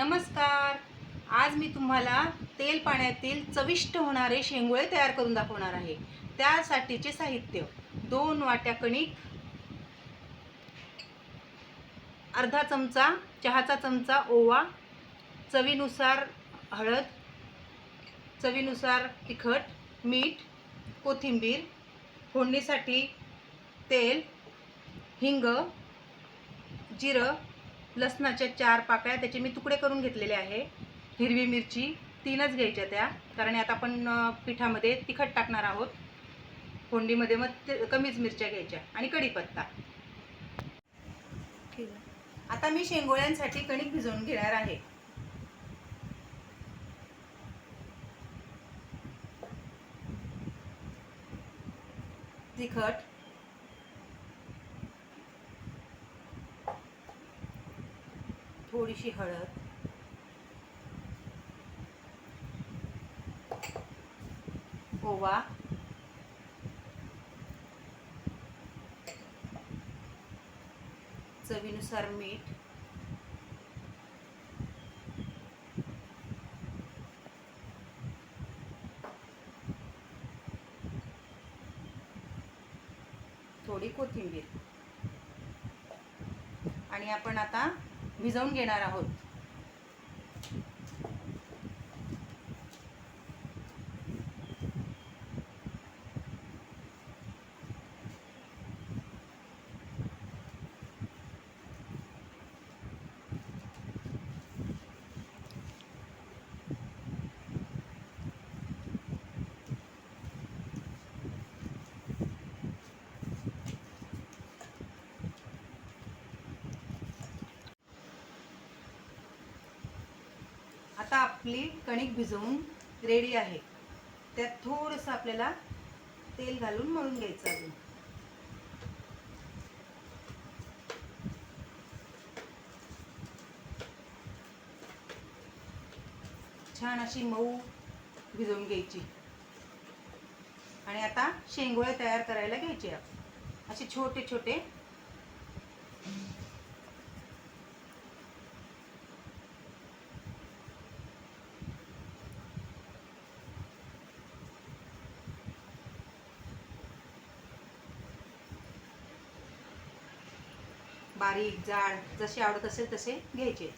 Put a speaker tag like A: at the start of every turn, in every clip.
A: नमस्कार. आज मी तुम्हाला तेल पाण्यातील चविष्ट होणारे शेंगोळे तयार करून दाखवणार आहे. त्यासाठीचे साहित्य. दोन वाट्या कणिक अर्धा चमचा चहाचा चमचा ओवा चवीनुसार हळद चवीनुसार तिखट मीठ कोथिंबीर फोडणीसाठी तेल हिंग जिरं लसणाच्या चार पाकळ्या त्याचे मी तुकडे करून घेतलेले आहे. हिरवी मिरची तीनच घ्यायच्या त्या कारण आता आपण पिठामध्ये तिखट टाकणार आहोत. फोंडीमध्ये मग कमीच मिरच्या घ्यायच्या आणि कढीपत्ता. आता मी शेंगोळ्यांसाठी कणिक भिजवून घेणार आहे. तिखट थोडीशी हळद. ओवा. चवीनुसार मीठ. थोडी कोथिंबीर. आणि आपण आता भिजवून घेणार आहोत. आता आपली कणिक भिजवून रेडी आहे. त्यात थोडंसं आपल्याला तेल घालून मळून घ्यायचं अजून. छान अशी मऊ भिजवून घ्यायची. आणि आता शेंगोळे तयार करायला घ्यायचे. आपण असे छोटे छोटे बारीक जाड जसे आवडत असेल तसे घ्यायचे.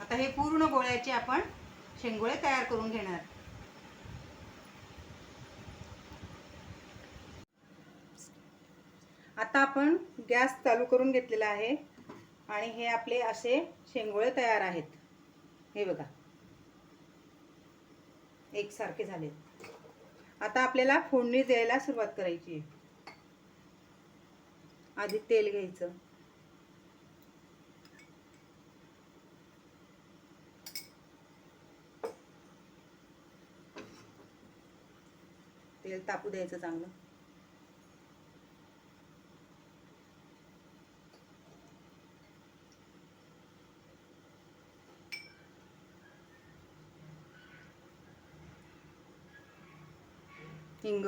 A: आता हे पूर्ण गोळ्याचे आपण शेंगोळे तयार करून घेणार. आता आपण गॅस चालू करून घेतलेला आहे आणि हे आपले असे शेंगोळे तयार आहेत. हे बघा. एकसारखे झालेत. आता आपल्याला फोडणी द्यायला सुरुवात करायची आहे. आधी तेल घ्यायचं. तेल तापू द्यायचं चांगलं. हिंग.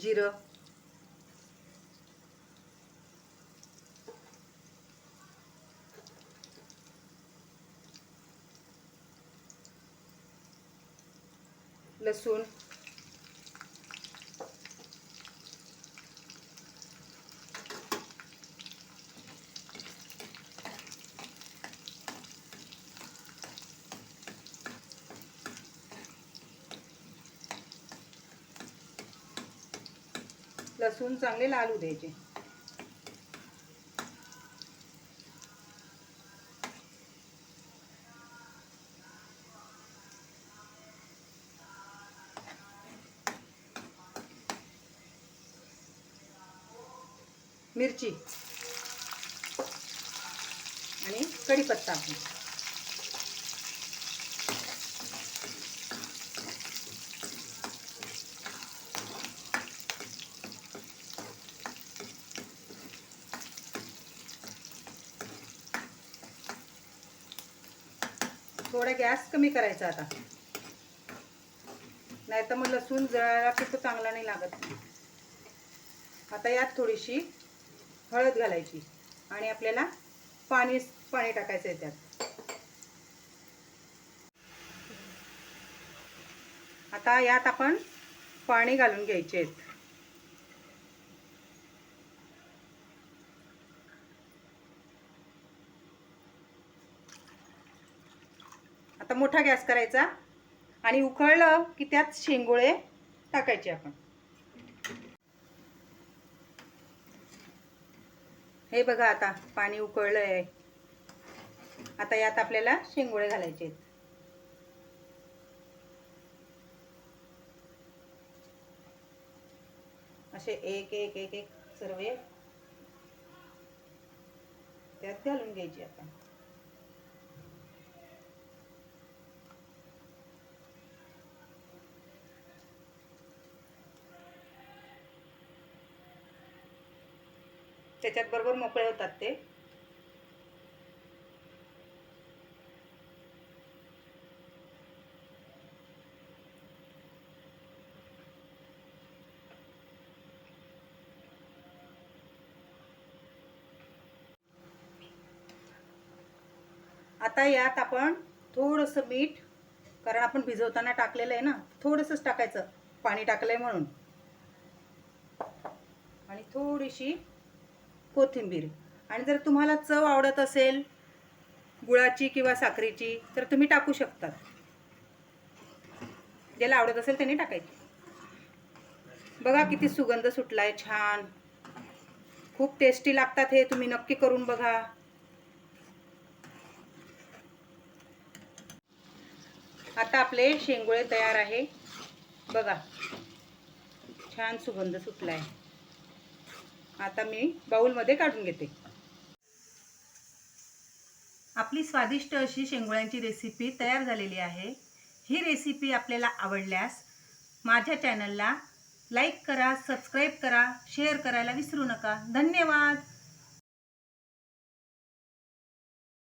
A: जिरं. लसूण. लसूण चांगले लाल होऊ द्यायचे. मिरची. आणि कढीपत्ता थोडा गॅस कमी करायचा आता. नाही तर मग लसूण जळायला खूप चांगला नाही लागत. आता यात थोडीशी हळद घालायची आणि आपल्याला पाणी पाणी टाकायचं आहे त्यात. आता यात आपण पाणी घालून घ्यायचे आहेत. मोठा गॅस करायचा आणि उकळलं की त्यात शेंगोळे टाकायचे आपण. हे बघा आता पाणी उकळलं आहे आता यात आपल्याला शेंगोळे घालायचे आहेत. असे एक एक एक एक सर्व त्यात घालून घ्यायचे आपण. त्याच्यात बरोबर मोकळे होतात ते. आता यात आपण थोडंसं मीठ कारण आपण भिजवताना टाकलेलं आहे ना थोडंसंच टाकायचं पाणी टाकलंय म्हणून. आणि थोडीशी कोथिंबीर. आणि जर तुम्हाला चव आवडत असेल गुळाची किंवा साखरेची तर तुम्ही टाकू शकतात. ज्याला आवडत असेल त्यांनी टाकायची. बघा किती सुगंध सुटला आहे छान. खूप टेस्टी लागतात हे तुम्ही नक्की करून बघा. आता आपले शेंगोळे तयार आहे. बघा. छान सुगंध सुटलाय. आता मी बाउलमध्ये काढून घेते. आपली स्वादिष्ट अशी शेंगोळ्यांची रेसिपी तयार झालेली आहे. ही रेसिपी आपल्याला आवडल्यास माझ्या चॅनलला लाईक करा सबस्क्राईब करा शेअर करायला विसरू नका. धन्यवाद!